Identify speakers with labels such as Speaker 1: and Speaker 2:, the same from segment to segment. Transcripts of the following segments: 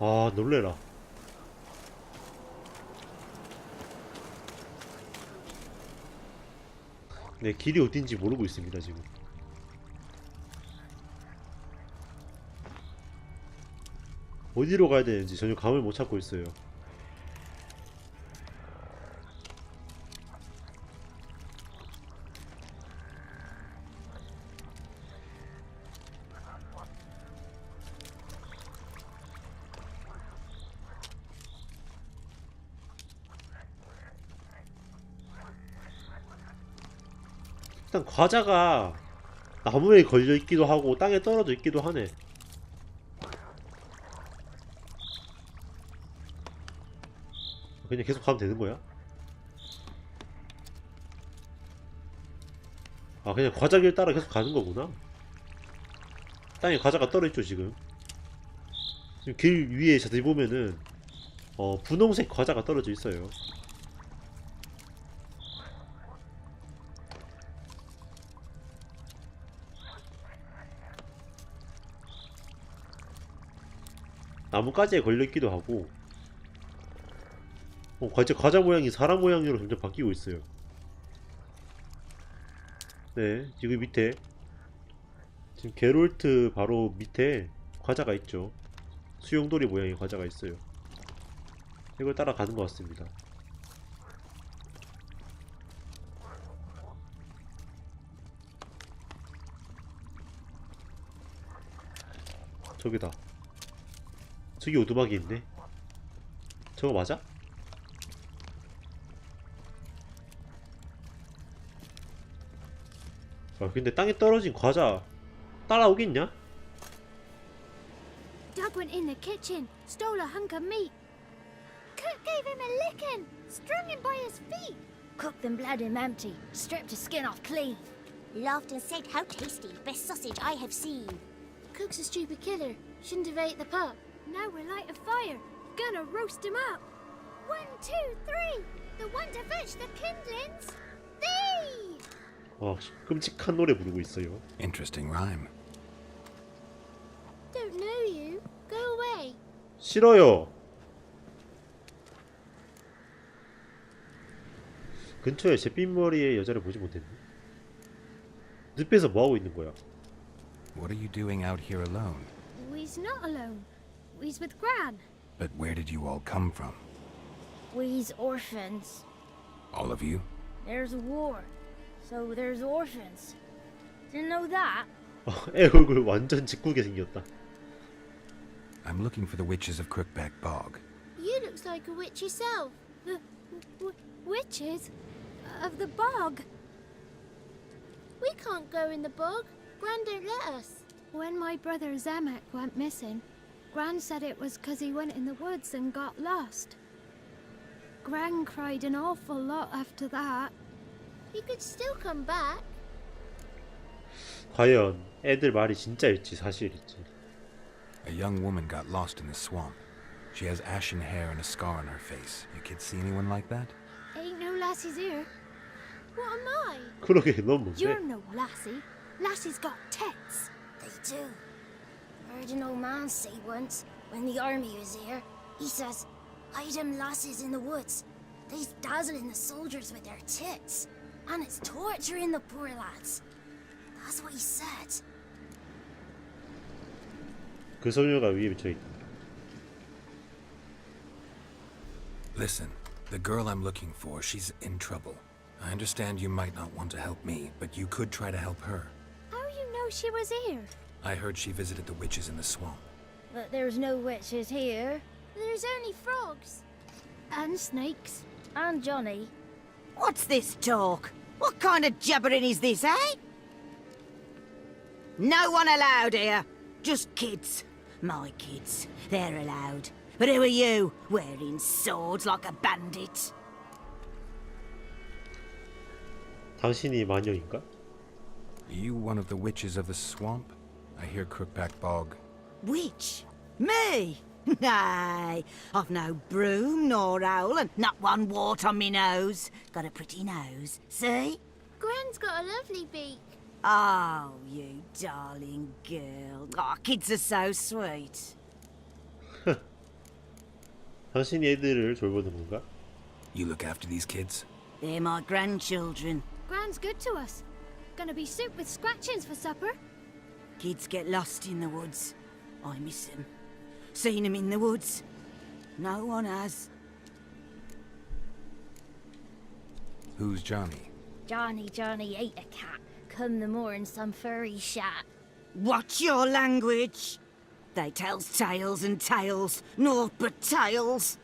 Speaker 1: 아 놀래라. 네 길이 어딘지 모르고 있습니다 지금 어디로 가야 되는지 전혀 감을 못 찾고 있어요 일단 과자가 나무에 걸려 있기도 하고 땅에 떨어져 있기도 하네. 그냥 계속 가면 되는 거야? 아 그냥 과자길 따라 계속 가는 거구나. 땅에 과자가 떨어 있죠 지금. 지금 길 위에 자세히 보면은 어 분홍색 과자가 떨어져 있어요. 나뭇가지에 걸려있기도 하고 어, 과자, 과자 모양이 사람 모양으로 점점 바뀌고 있어요. 네 지금 밑에. 지금 게롤트 바로 밑에 과자가 있죠. 수용돌이 모양의 과자가 있어요. 이걸 따라가는 것 같습니다. 저기다. 저기 오두막이 있네. 저거 맞아? 아 근데 땅에 떨어진 과자 따라오겠냐?
Speaker 2: Doug went in the kitchen, stole a hunk of meat. Cook gave him a licking, strung him by his feet. Cooked and bled him empty, stripped his skin off clean.
Speaker 3: Laughed and said, How tasty, best sausage I have seen.
Speaker 2: Cook's a stupid killer, shouldn't have ate the pup. Now we'll light a fire, gonna roast him up. One, two, three, the one to fetch the kindlings. Thee!
Speaker 1: 와 끔찍한 노래 부르고 있어요.
Speaker 4: Interesting rhyme.
Speaker 2: Don't know you. Go away.
Speaker 1: 싫어요. 근처에 잿빛머리의 여자를 보지 못했네. 늪에서 뭐하고 있는 거야?
Speaker 4: What are you doing out here alone?
Speaker 2: We's not alone. We's with Gran.
Speaker 4: But where did you all come from?
Speaker 2: We's orphans.
Speaker 4: All of you?
Speaker 2: There's a war, so there's orphans. Didn't know that?
Speaker 1: 어, 애 얼굴 완전 짓궂게 생겼다.
Speaker 4: I'm looking for the witches of Crookback Bog.
Speaker 2: You looks like a witch yourself. The w- witches of the bog. We can't go in the bog. Gran don't let us. When my brother Zemek went missing, Gran said it was 'cause he went in the woods and got lost. Gran cried an awful lot after that. He could still come back.
Speaker 1: 과연 애들 말이 진짜일지 사실일지.
Speaker 4: A young woman got lost in the swamp. She has ashen hair and a scar on her face. You kids see anyone like that?
Speaker 2: Ain't no lassies here. What am I?
Speaker 1: 그러게 넌 뭔데?
Speaker 2: You're no lassie. Lassie's got tits.
Speaker 3: They do. Heard an old man say once, when the army was here, he says, Hide them lasses in the woods. They's dazzling the soldiers with their tits. And it's torturing the poor lads. That's what he said.
Speaker 1: 그 소녀가 위에 비쳐 있다.
Speaker 4: Listen, the girl I'm looking for, she's in trouble. I understand you might not want to help me, but you could try to help her.
Speaker 2: How you know she was here?
Speaker 4: I heard she visited the witches in the swamp.
Speaker 2: But there's no witches here. There's only frogs. And snakes. And Johnny.
Speaker 5: What's this talk? What kind of jabbering is this, eh? No one allowed here. Just kids. My kids. They're allowed. But who are you, wearing swords like a bandit?
Speaker 1: 당신이 마녀인가?
Speaker 4: Are you one of the witches of the swamp? I hear Crookback Bog.
Speaker 5: Which? Me? Nay, I've no broom nor owl and not one wart on me nose. Got a pretty nose, see?
Speaker 2: Gran's got a lovely beak.
Speaker 5: Oh, you darling girl. Oh, kids are so sweet.
Speaker 1: 당신이 애들을 돌보는 건가?
Speaker 4: You look after these kids?
Speaker 5: They're my grandchildren.
Speaker 2: Gran's good to us. Gonna be soup with scratchings for supper.
Speaker 5: Kids get lost in the woods. I miss them. Seen him in the woods. No one has.
Speaker 4: Who's Johnny?
Speaker 3: Johnny, Johnny ate a cat. Come the more in some furry shat.
Speaker 5: Watch your language. They tells tales and tales, naught but tales.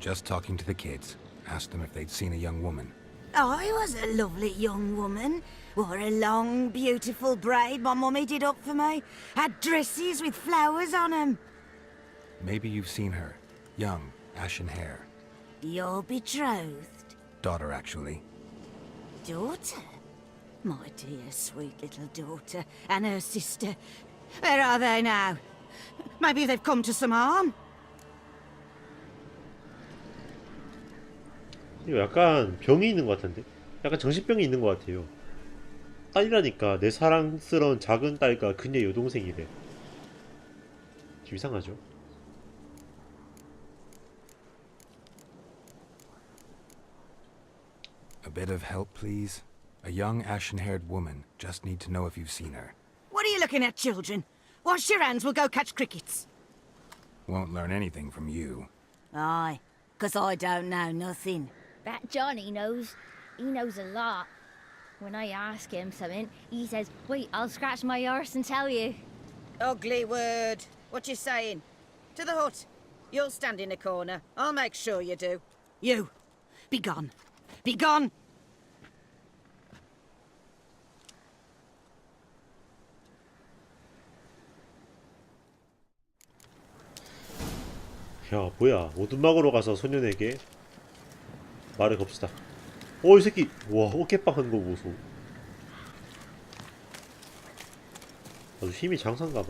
Speaker 4: Just talking to the kids. Asked them if they'd seen a young woman.
Speaker 5: Oh, I was a lovely young woman. Wore a long, beautiful braid my mummy did up for me. Had dresses with flowers on on 'em.
Speaker 4: Maybe you've seen her. Young, ashen hair.
Speaker 5: Your betrothed
Speaker 4: Daughter, actually.
Speaker 5: daughter? My dear, sweet little daughter and her sister. Where are they now? Maybe they've come to some harm.
Speaker 1: 이거 약간 병이 있는 것 같은데? 약간 정신병이 있는 것 같아요. 딸이라니까 내 사랑스러운 작은 딸과 그녀의 여동생이래. 좀 이상하죠?
Speaker 4: A bit of help, please? A young, ashen-haired woman. Just need to know if you've seen her.
Speaker 5: What are you looking at, children? Wash your hands, we'll go catch crickets.
Speaker 4: Won't learn anything from you.
Speaker 5: Aye, 'cause I don't know nothing.
Speaker 3: That Johnny knows. He knows a lot. When I ask him something, he says, Wait, I'll scratch my arse and tell you.
Speaker 5: Ugly word. What you saying? To the hut. You'll stand in a corner. I'll make sure you do. You, be gone. Be gone.
Speaker 1: 야 뭐야 오두막으로 가서 소년에게 말을 겁시다. 오 이 새끼. 와 어깨빵 하는 거 보소. 아주 힘이 장산가봐.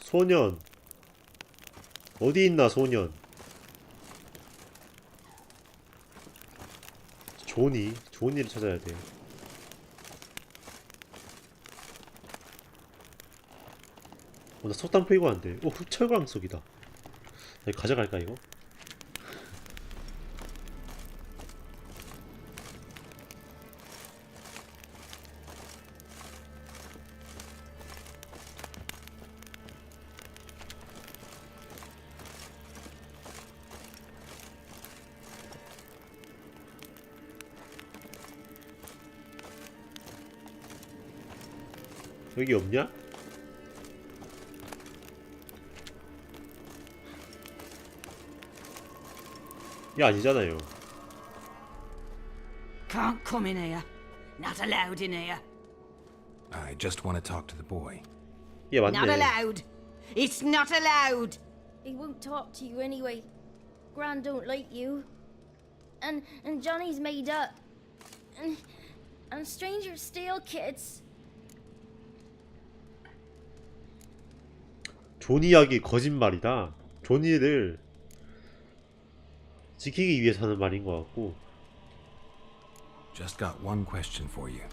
Speaker 1: 소년. 어디 있나 소년 조니 조니를 찾아야 돼. 어, 나. 오, 철광 속이다. 나 이거 가져갈까 이거? 여기 없냐? 이 아니잖아요.
Speaker 5: Can't come in here. Not allowed in here.
Speaker 4: I just want to talk to the boy.
Speaker 1: 얘
Speaker 5: Not
Speaker 1: 맞네.
Speaker 5: allowed. It's not allowed.
Speaker 3: He won't talk to you anyway. Gran don't like you. And and Johnny's made up. And and strangers steal kids.
Speaker 1: 존 이야기 거짓말이다. 존이를 지키기 위해서 하는 말인 것 같고
Speaker 4: Just got one question for you.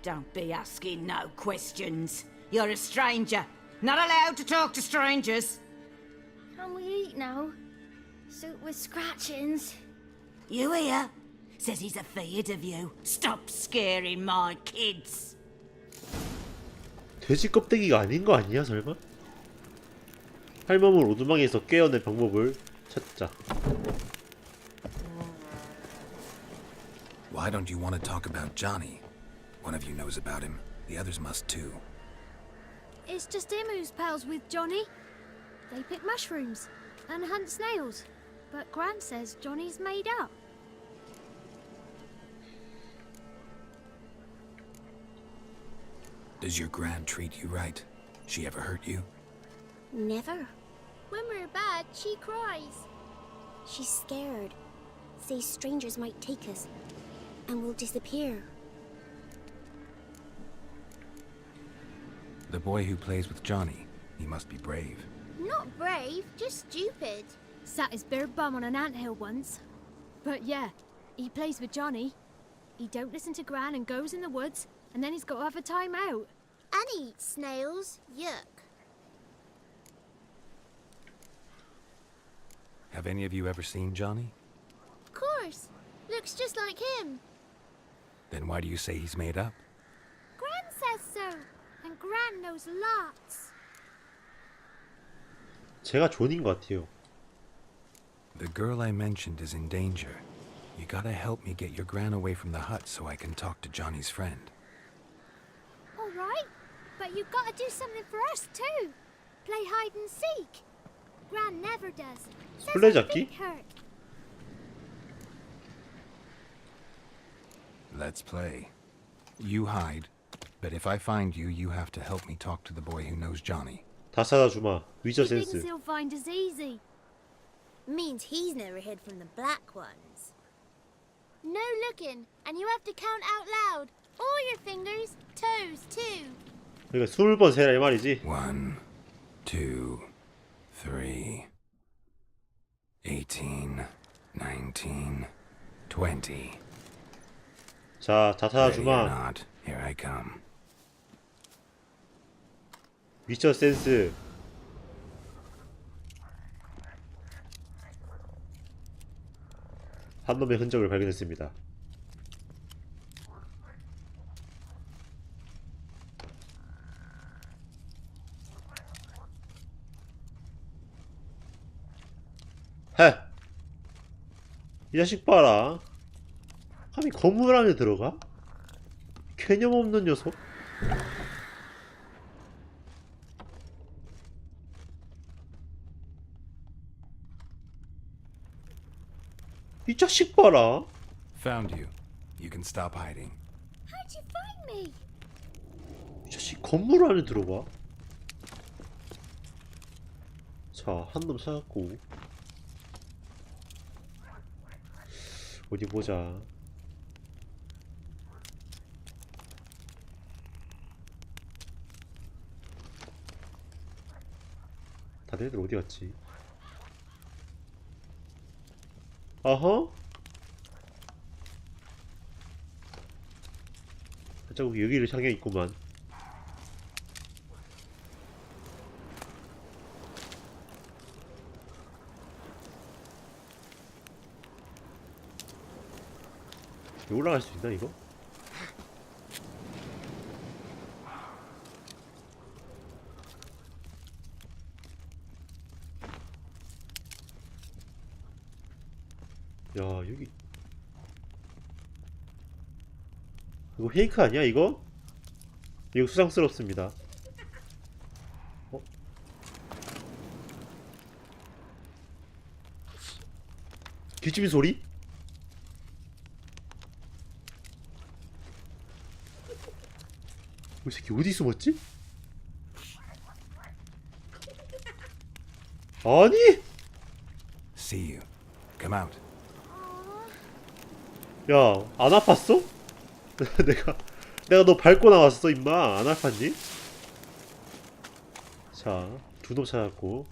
Speaker 5: Don't be asking no questions. You're a stranger. Not allowed to talk to strangers.
Speaker 3: Can we eat now? Soup with scratchings.
Speaker 5: You hear? Says he's afeard of you. Stop scaring my kids.
Speaker 1: 돼지 껍데기가 아닌 거 아니야 설마? 할멈을 오두막에서 깨어낼 방법을 찾자.
Speaker 4: Why don't you want to talk about Johnny? One of you knows about him. The others must too.
Speaker 2: It's just him who's pals with Johnny. They pick mushrooms and hunt snails. But Gran says Johnny's made up.
Speaker 4: Does your gran treat you right? She ever hurt you?
Speaker 6: Never.
Speaker 7: When we're bad, she cries.
Speaker 6: She's scared. Says strangers might take us. And we'll disappear.
Speaker 4: The boy who plays with Johnny, he must be brave.
Speaker 7: Not brave, just stupid.
Speaker 2: Sat his bare bum on an anthill once. But yeah, he plays with Johnny. He don't listen to Gran and goes in the woods, and then he's got to have a time out.
Speaker 7: And he eats snails. Yuck.
Speaker 4: Have any of you ever seen Johnny?
Speaker 7: Of course. Looks just like him.
Speaker 4: Then why do you say he's made up?
Speaker 7: Gran says so. And Gran knows lots.
Speaker 1: 제가 존인 것 같아요.
Speaker 4: The girl I mentioned is in danger. You gotta help me get your gran away from the hut so I can talk to Johnny's friend.
Speaker 7: All right. But you've got to do something for us too. Play hide and seek. Gran never does. Says her
Speaker 1: 술래잡기?
Speaker 7: feet hurt.
Speaker 4: Let's play. You hide, but if I find you, you have to help me talk to the boy who knows Johnny.
Speaker 1: 다 찾아주마. 위저
Speaker 2: He thinks
Speaker 1: 센스.
Speaker 2: he'll find us easy.
Speaker 6: Means he's never hid from the black ones.
Speaker 7: No looking. And you have to count out loud. All your fingers, toes too.
Speaker 1: 그러니까 스물 번 세라 이 말이지.
Speaker 4: One, two, three, Eighteen, nineteen, twenty.
Speaker 1: 자, 다 찾아주마.
Speaker 4: here I come.
Speaker 1: 위저 센스. 한 놈의 흔적을 발견했습니다. 헤! 이 자식 봐라. 감히 건물 안에 들어가? 개념 없는 녀석? 이 자식 봐라.
Speaker 4: Found you. You can stop hiding.
Speaker 7: How'd you find me?
Speaker 1: 이 자식 건물 안에 들어가. 자, 한놈 찾았고. 어디 보자. 다들 애들 어디 갔지? 아하? 자꾸 여기를 향해 있구만. 올라갈 수 있나 이거? 야 여기 이거 페이크 아니야 이거? 이거 수상스럽습니다 어? 기침이 소리? 이 새끼 어디 숨었지? 아니!
Speaker 4: See you. Come out.
Speaker 1: 야, 안 아팠어? 내가, 내가 너 밟고 나왔어, 임마. 안 아팠니? 자, 두 놈 찾았고.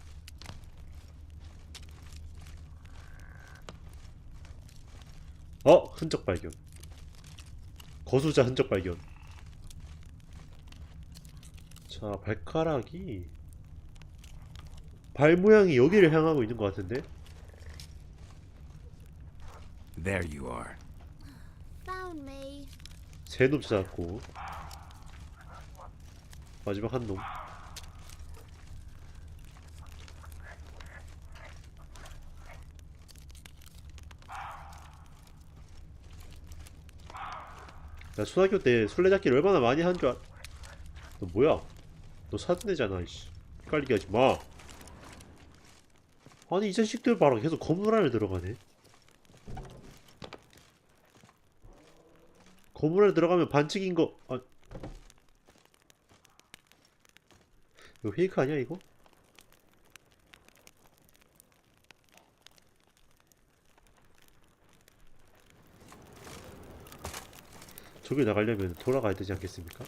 Speaker 1: 어, 흔적 발견. 거수자 흔적 발견. 자, 발가락이 발 모양이 여기를 향하고 있는 것 같은데?
Speaker 4: There you are.
Speaker 7: Found me.
Speaker 1: 세놈 찾았고 마지막 한 놈. 나 초등학교 때 술래잡기를 얼마나 많이 한 줄 알... 너 뭐야? 너 사는 애잖아 이씨 헷갈리게 하지 마 아니 이 자식들 봐라 계속 건물 안에 들어가네 건물 안에 들어가면 반칙인 거 아, 이거 페이크 아니야 이거? 저기 나가려면 돌아가야 되지 않겠습니까?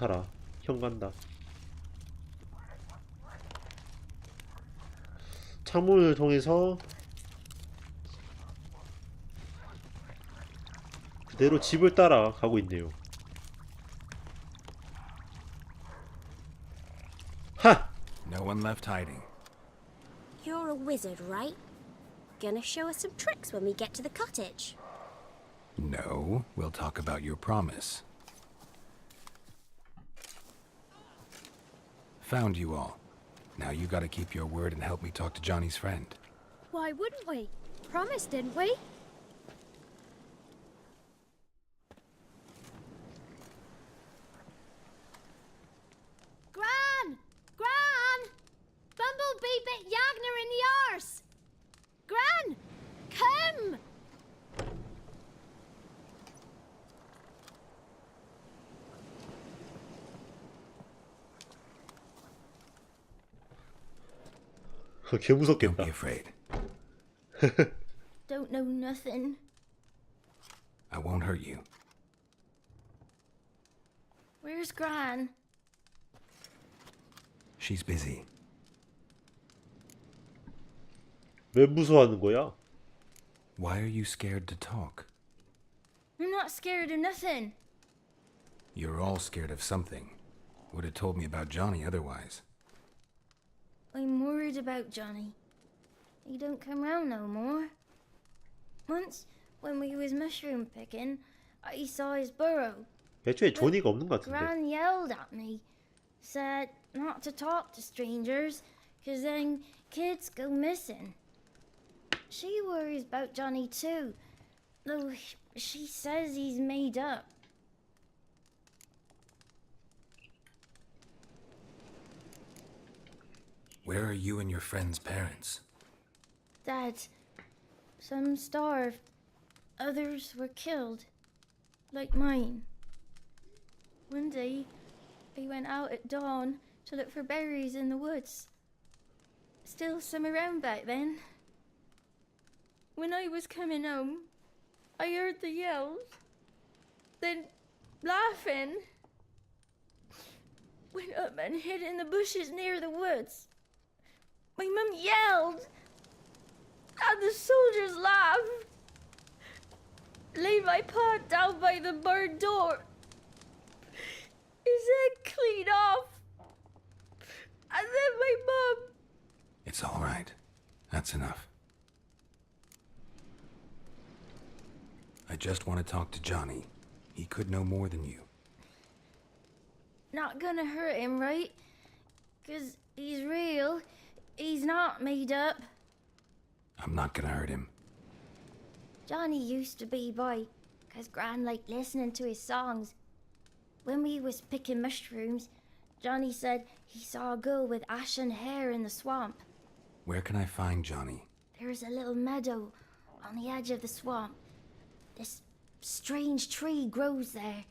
Speaker 1: 타라 형 간다 창문을 통해서 그대로 집을 따라 가고 있네요 하!
Speaker 4: No one left hiding.
Speaker 2: You're a wizard, right? Gonna show us some tricks when we get to the cottage.
Speaker 4: No, we'll talk about your promise. Found you all. Now you gotta keep your word and help me talk to Johnny's friend.
Speaker 7: Why wouldn't we? Promise, didn't we? Gran! Gran! Bumblebee bit Yagner in the arse! Gran! Come!
Speaker 1: 개
Speaker 4: Don't
Speaker 1: 무섭겠다
Speaker 4: be afraid.
Speaker 3: Don't know nothing.
Speaker 4: I won't hurt you.
Speaker 3: Where's Gran?
Speaker 4: She's busy.
Speaker 1: 왜 무서워하는 거야?
Speaker 4: Why are you scared to talk?
Speaker 3: I'm not scared of nothing.
Speaker 4: You're all scared of something. Would have told me about Johnny otherwise.
Speaker 3: I'm worried about Johnny. He don't come round no more. Once, when we was mushroom picking, I saw his burrow.
Speaker 1: 애초에 조니가 없는 것 같은데
Speaker 3: Gran yelled at me, said not to talk to strangers, 'cause then kids go missing. She worries about Johnny too, though she says he's made up.
Speaker 4: Where are you and your friend's parents?
Speaker 3: Dad, some starved, others were killed, like mine. One day, I went out at dawn to look for berries in the woods. Still some around back then. When I was coming home, I heard the yells, then laughing. Went up and hid in the bushes near the woods. My mum yelled. And the soldiers laughed. Laid my pot down by the barn door. His head clean off. And then my mum.
Speaker 4: It's all right. That's enough. I just want to talk to Johnny. He could know more than you.
Speaker 3: Not gonna hurt him, right? Because he's real. He's not made up.
Speaker 4: I'm not gonna hurt him.
Speaker 3: Johnny used to be boy, 'cause Gran liked listening to his songs. When we was picking mushrooms, Johnny said he saw a girl with ashen hair in the swamp.
Speaker 4: Where can I find Johnny?
Speaker 3: There's a little meadow on the edge of the swamp. This strange tree grows there.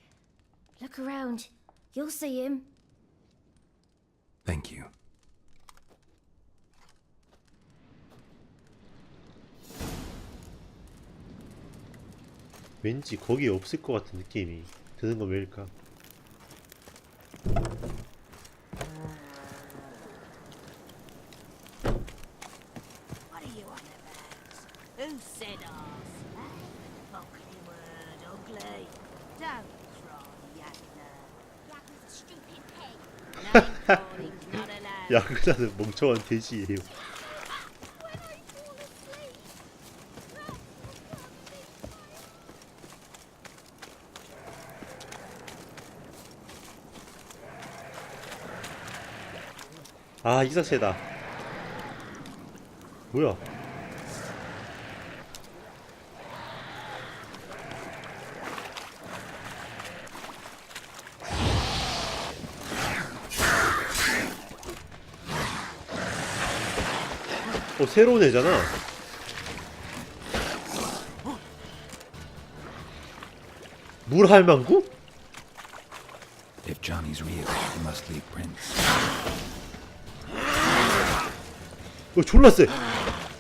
Speaker 3: Look around. You'll see him.
Speaker 4: Thank you.
Speaker 1: 왠지 거기 없을 것 같은 느낌이 드는 건 왜일까?
Speaker 5: Eh?
Speaker 1: 야그자는 멍청한 돼지예요 아 이사세다 뭐야 어 새로운 애잖아 물 할망구?
Speaker 4: If Johnny's real, he must leave prints.
Speaker 1: 어 졸라 쎄.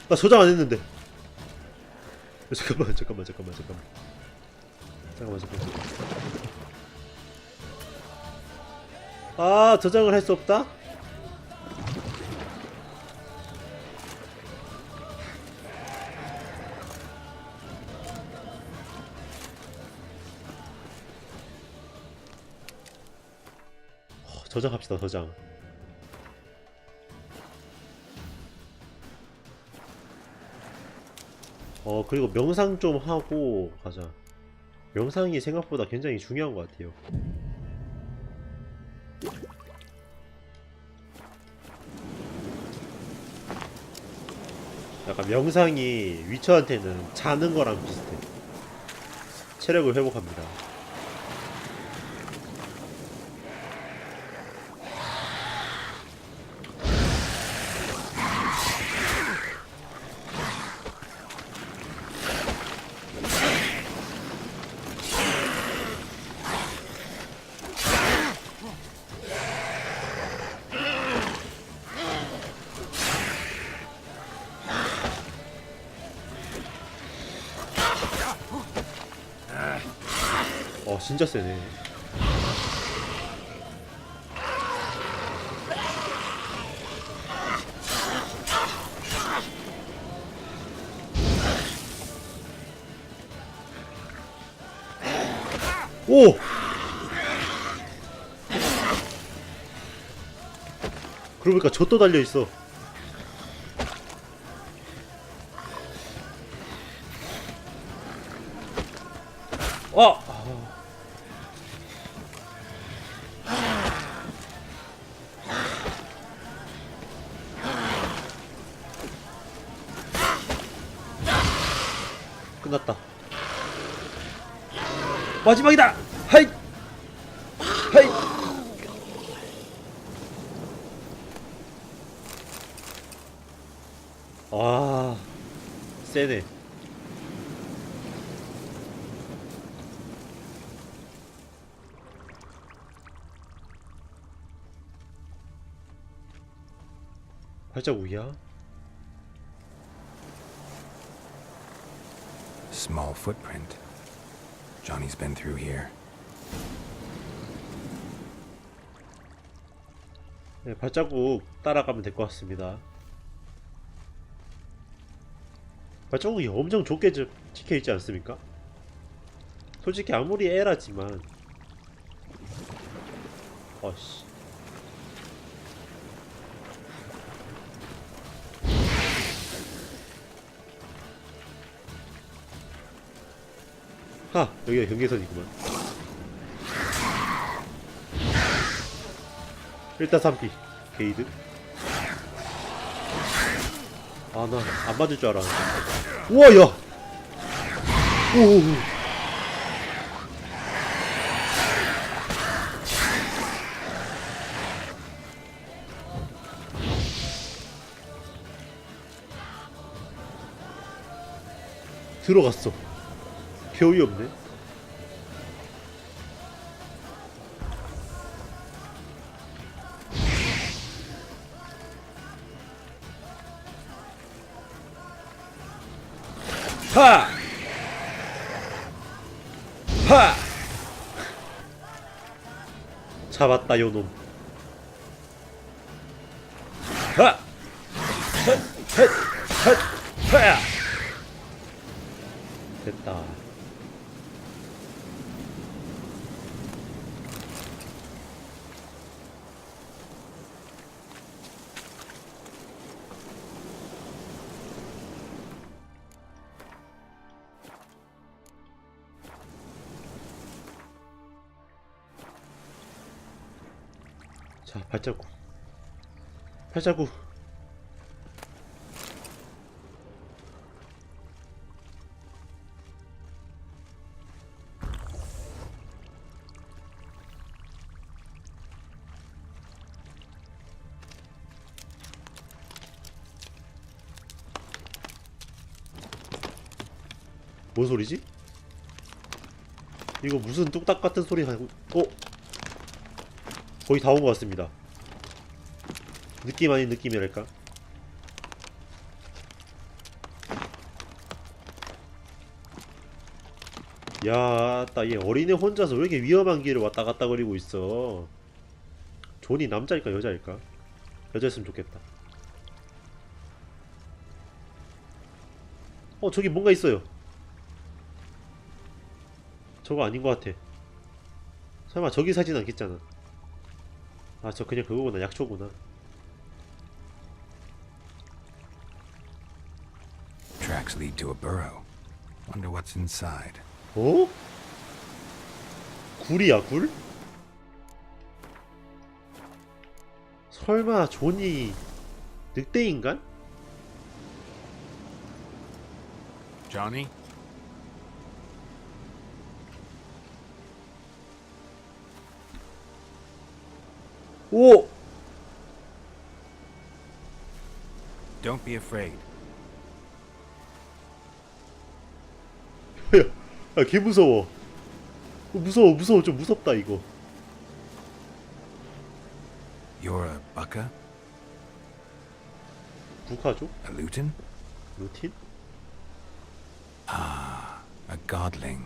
Speaker 1: 나 저장 안 했는데. 어, 잠깐만 잠깐만 잠깐만 잠깐만. 잠깐만 잠깐만. 아 저장을 할 수 없다? 어, 저장합시다 저장. 어 그리고 명상 좀 하고 가자. 명상이 생각보다 굉장히 중요한 것 같아요. 약간 명상이 위쳐한테는 자는 거랑 비슷해. 체력을 회복합니다 진짜 세네 오! 그러고 보니까 젖도 달려있어 끝났다. 마지막이다. 하이. 하이. 아, 세네. 발자국이야?
Speaker 4: Footprint. Johnny's been through here.
Speaker 1: 네, 발자국 따라가면 될 것 같습니다. 발자국이 엄청 저- 찍혀 있지 않습니까? 솔직히 아무리 에라지만 아씨 하 여기가 경계선이구만. 일단 3피 게이드. 아 나 안 맞을 줄 알았는데. 우와 야! 오오오. 들어갔어 겨우 없네. 하! 하! 잡았다 요놈! 됐다 발자국 발자국 뭔 소리지? 이거 무슨 뚝딱 같은 소리 하고 어? 거의 다 온 것 같습니다 느낌 아닌 느낌이랄까 야, 따얘 어린애 혼자서 왜 이렇게 위험한 길을 왔다 갔다 거리고 있어? 존이 남자일까 여자일까? 여자였으면 좋겠다. 어, 저기 뭔가 있어요. 저거 아닌 것 같아. 설마 저기 사진 않겠잖아. 아, 저 그냥 그거구나. 약초구나.
Speaker 4: Tracks lead to a burrow. Wonder what's inside.
Speaker 1: 어? 굴이야, 굴? 설마 존이 늑대 인간?
Speaker 4: Johnny?
Speaker 1: 오!
Speaker 4: Don't be afraid.
Speaker 1: 야, 야, 개 무서워. 어, 무서워, 무서워, 좀 무섭다 이거.
Speaker 4: You're a bucka?
Speaker 1: 북하죠?
Speaker 4: A lutin?
Speaker 1: 루틴?
Speaker 4: A godling.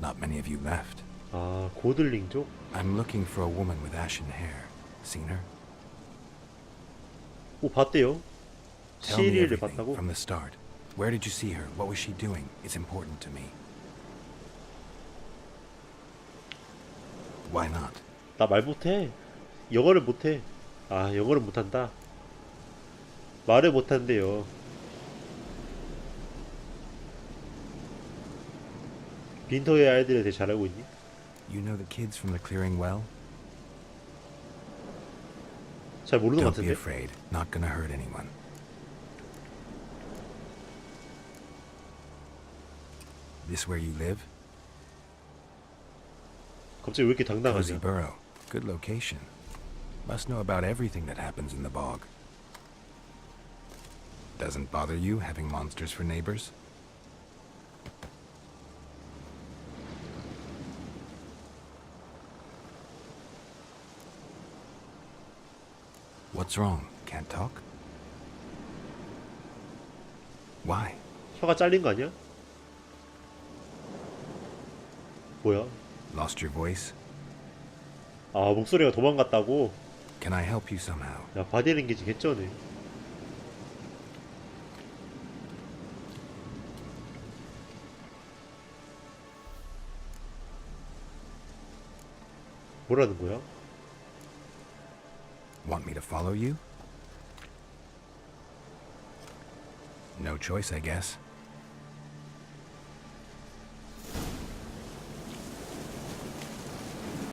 Speaker 4: Not many of you left.
Speaker 1: 아, 고들링족?
Speaker 4: I'm looking for a woman with ashen hair. Seen her?
Speaker 1: 오, 봤대요.
Speaker 4: Tell me
Speaker 1: 시리를
Speaker 4: everything
Speaker 1: 봤다고?
Speaker 4: from the start. Where did you see her? What was she doing? It's important to me. Why not?
Speaker 1: 나 말 못해. 영어를 못해. 아, 영어를 못한다. 말을 못한대요. 빈터의 아이들에 대해 잘 알고 있니?
Speaker 4: You know the kids from the clearing well?
Speaker 1: 잘 모르는 것
Speaker 4: Don't be
Speaker 1: 같은데?
Speaker 4: afraid. Not gonna hurt anyone. This where you live?
Speaker 1: 갑자기 왜 이렇게
Speaker 4: Cozy
Speaker 1: 당당하냐?
Speaker 4: Burrow. Good location. Must know about everything that happens in the bog. Doesn't bother you having monsters for neighbors? What's wrong? Can't talk? Why?
Speaker 1: 혀가 잘린 거 아니야? 뭐야?
Speaker 4: Lost your voice?
Speaker 1: 아, 목소리가 도망갔다고?
Speaker 4: Can I help you somehow?
Speaker 1: 야, 바디랭귀지 개쩌네. 뭐라는 거야?
Speaker 4: Want me to follow you? No choice, I guess.